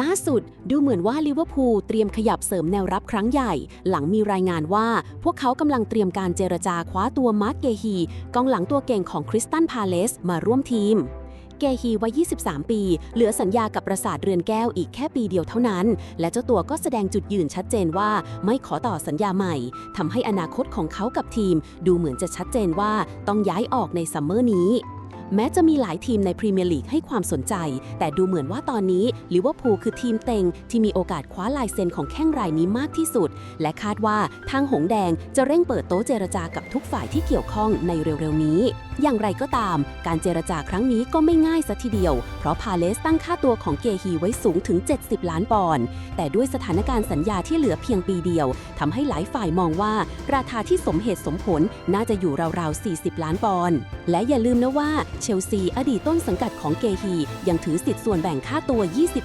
ล่าสุดดูเหมือนว่าลิเวอร์พูลเตรียมขยับเสริมแนวรับครั้งใหญ่ หลังมีรายงานว่าพวกเขากำลังเตรียมการเจรจาคว้าตัวมาร์กเกฮีกองหลังตัวเก่งของคริสตันพาเลสมาร่วมทีมเกฮีวัย 23 ปี เหลือสัญญากับประสาทเรือนแก้วอีกแค่ปีเดียวเท่านั้น และเจ้าตัวก็แสดงจุดยืนชัดเจนว่าไม่ขอต่อสัญญาใหม่ทำให้อนาคตของเขากับทีม ดูเหมือนจะชัดเจนว่าต้องย้ายออกในซัมเมอร์นี้ แม้จะมีหลายทีมในพรีเมียร์ลีกให้ความสนใจ แต่ดูเหมือนว่าตอนนี้ลิเวอร์พูลคือทีมเต็ง ที่มีโอกาสคว้าลายเซ็นของแข้งรายนี้มากที่สุด และคาดว่าทางหงแดงจะเร่งเปิดโต๊ะเจรจากับทุกฝ่ายที่เกี่ยวข้องในเร็วๆนี้อย่างไรก็ตาม การเจรจาครั้งนี้ก็ไม่ง่ายซะทีเดียว เพราะพาเลสตั้งค่าตัวของเกฮีไว้สูงถึง 70 ล้านปอนด์ แต่ด้วยสถานการณ์สัญญาที่เหลือเพียงปีเดียวทำให้หลายฝ่ายมองว่า ราคาที่สมเหตุสมผลน่าจะอยู่ราวๆ 40 ล้านปอนด์ และอย่าลืมนะว่าเชลซีอดีตต้นสังกัดของเกฮียังถือสิทธิ์ส่วนแบ่งค่าตัว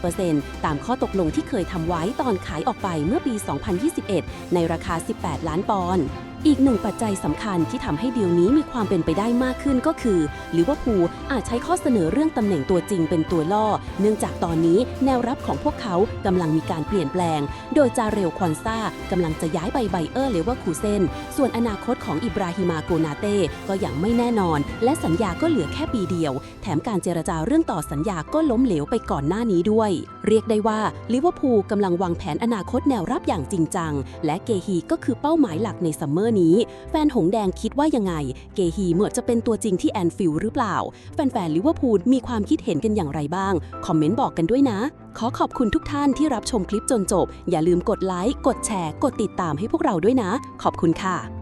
20%ตามข้อตกลงที่เคยทำไว้ตอนขายออกไปเมื่อปี 2021 ในราคา 18 ล้านปอนด์ อีกหนึ่งปัจจัยสำคัญที่ทำให้ดีลนี้มีความเป็นไปได้มากขึ้นก็คือลิเวอร์พูลอาจใช้ข้อเสนอเรื่องตำแหน่งตัวจริงเป็นตัวล่อ เนื่องจากตอนนี้แนวรับของพวกเขากำลังมีการเปลี่ยนแปลง โดยจาเรลควอนซากำลังจะย้ายไปไบเออร์เลเวอร์คูเซนส่วนอนาคตของอิบราฮิมาโกนาเต้ก็ยังไม่แน่นอน และสัญญาก็เหลือแค่ปีเดียว แถมการเจรจาเรื่องต่อสัญญาก็ล้มเหลวไปก่อนหน้านี้ด้วยเรียกได้ว่าลิเวอร์พูลกำลังวางแผนอนาคตแนวรับอย่างจริงจัง และเกฮีก็คือเป้าหมายหลักในซัมเมอร์นี้ แฟนหงแดงคิดว่ายังไง เกฮีเหมือนจะเป็นตัวจริงที่แอนฟิลหรือเปล่า แฟนๆลิเวอร์พูลมีความคิดเห็นกันอย่างไรบ้าง คอมเมนต์บอกกันด้วยนะ ขอขอบคุณทุกท่านที่รับชมคลิปจนจบ อย่าลืมกดไลค์กดแชร์ กดติดตามให้พวกเราด้วยนะ ขอบคุณค่ะ